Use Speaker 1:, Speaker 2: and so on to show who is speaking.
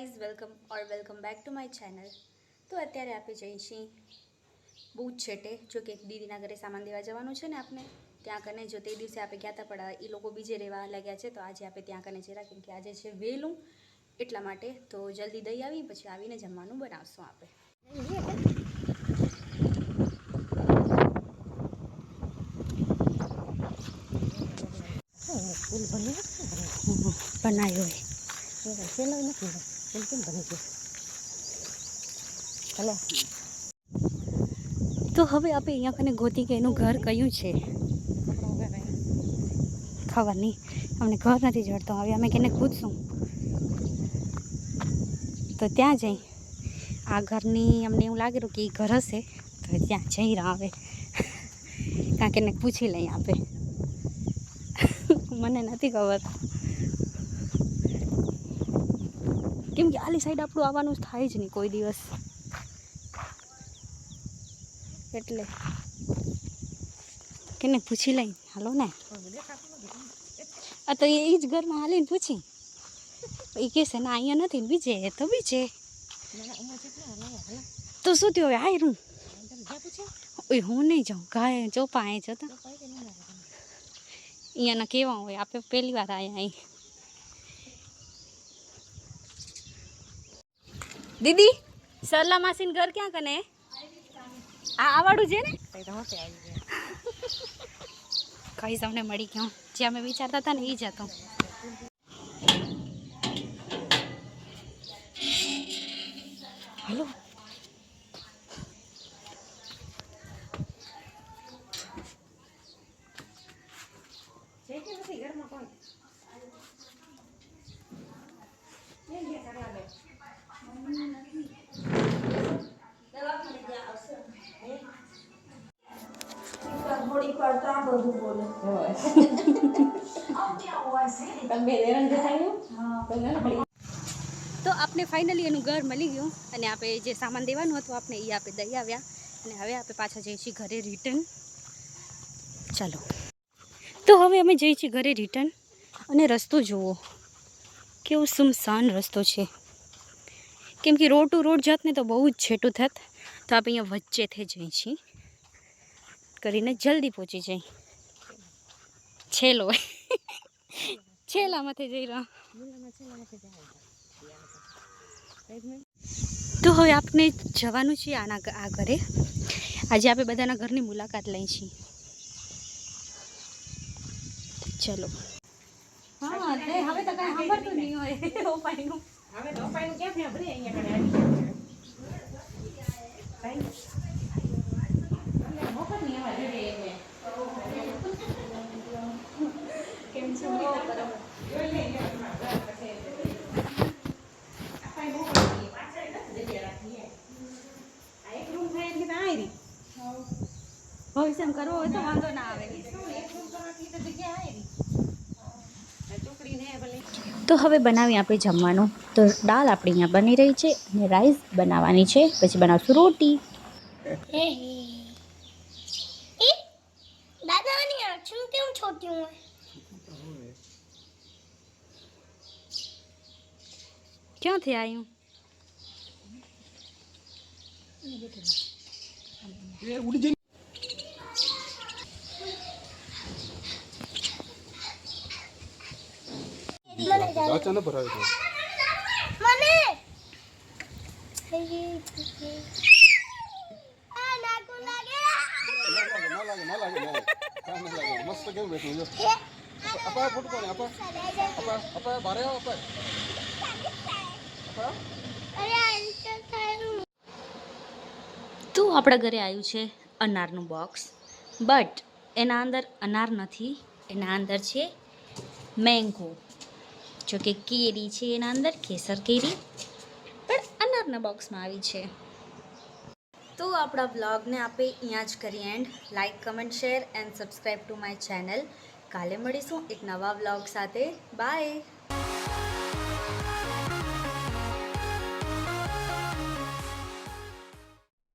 Speaker 1: Welcome or welcome back to my channel તો અત્યારે આપણે જઈએ છીએ બહુ જ છેટે જો કે એક દીદીના ઘરે સામાન દેવા જવાનું છે ને આપણે ત્યાં કને જો તે દિવસે આપણે ગયા હતા પણ એ લોકો બીજે રહેવા લાગ્યા છે તો આજે આપણે ત્યાં કને જરા કેમ કે આજે છે વહેલું એટલા માટે તો જલ્દી દઈ આવી પછી આવીને જમવાનું બનાવશું આપણે
Speaker 2: ફૂલ ભલે
Speaker 1: બનાવ્યો હોય
Speaker 2: ચાલો
Speaker 1: તો હવે આપણે અહીંયા કને ગોતી કે એનું ઘર કયું છે? ખબર નહીં. અમને ઘર નથી જડતો. હવે અમે કેને પૂછશું. તો ત્યાં જઈ. આ ઘરની અમને એવું લાગેલું કે એ ઘર હશે. તો ત્યાં જઈ રહ્યા હવે. કાંક એને પૂછી લઈએ આપે. મને નથી ખબર. કેમ કે આલી સાઈડ આપણું આવવાનું થાય જ નહીં કોઈ દિવસ. એટલે. કેને પૂછી લઈ હાલો ને. આ તો એ જ ઘરમાં હાલીને પૂછી. એ કહેશે ના, અહીંયા નથી બીજે. તો બીજે. તો શું થયું હવે? હાયરું ઓય, હું નહીં જાઉં. ગાય ચોપા અહીં જતા અહીંયાના કેવા હોય? આપણે પહેલી વાર આવ્યા અહીં. દીદી, સરલા માસીન ઘર ક્યાં કને? આ આવાડું છે ને? કઈ તમને મળી ગયું. જે અમે વિચારતા હતા ને એ જ હતું. તો આપણે ફાઇનલી એનું ઘર મળી ગયું અને આપણે જે સામાન દેવાનું હતું આપણે એ આપણે દઈ આવ્યા. અને હવે આપણે પાછા જઈએ છીએ ઘરે રિટર્ન ચાલો. તો હવે અમે જઈએ છીએ ઘરે રિટર્ન અને રસ્તો જુઓ. કેવો સુમસાન રસ્તો છે. કેમ કે રોડ ટુ રોડ જાત ને તો બહુ જ છેટું થત. તો આપણે અહીંયા વચ્ચેથી જઈએ છીએ. કરીને જલ્દી પહોંચી જઈ છેલ્લો. છેલામાંથી જઈ રહ્યા તો હવે આપણે જવાનું છે આના આ ઘરે. આજે આપણે બધાના ઘરની મુલાકાત લઈ છીએ. ચલો. હા હવે તો કઈ સાંભળતું નહીં હોય. ઓપાઈનું
Speaker 2: હવે તો ક્યાં થયા અહીંયા કણે આવી ગયા. કઈ? અમને મોકલની આવા જોડે એટલે. કેમ છો? જોઈ લેજો તમારા ઘર પછી. અપાય મોકલની. પાછળ નથી જગ્યા રાખી એમ. આ એક રૂમ થાય એટલે તો આયરી.
Speaker 1: તો હવે બનાવીએ આપણે જમવાનું. તો દાળ આપણી અહીંયા બની રહી છે અને રાઈસ બનાવવાની છે. પછી બનાવશું રોટી.
Speaker 3: દાદા છું કેમ છોટી હું
Speaker 1: ક્યાંથી આવ્યું
Speaker 4: અચાનક ભરાય મસ્ત કેવું બેઠું અપા ફોટો
Speaker 3: કોને
Speaker 1: તો આપણા ઘરે આવ્યું છે અનારનું બોક્સ બટ એના અંદર અનાર નથી, એના અંદર છે મેંગો જો કે કેરી છે એના અંદર, કેસર કેરી, પણ અનારના બોક્સમાં આવી છે. તો આપણા બ્લોગને આપણે અહીંયા જ કરીએ and like comment share and subscribe to my channel કાલે મળીશું એક નવા બ્લોગ સાથે. બાય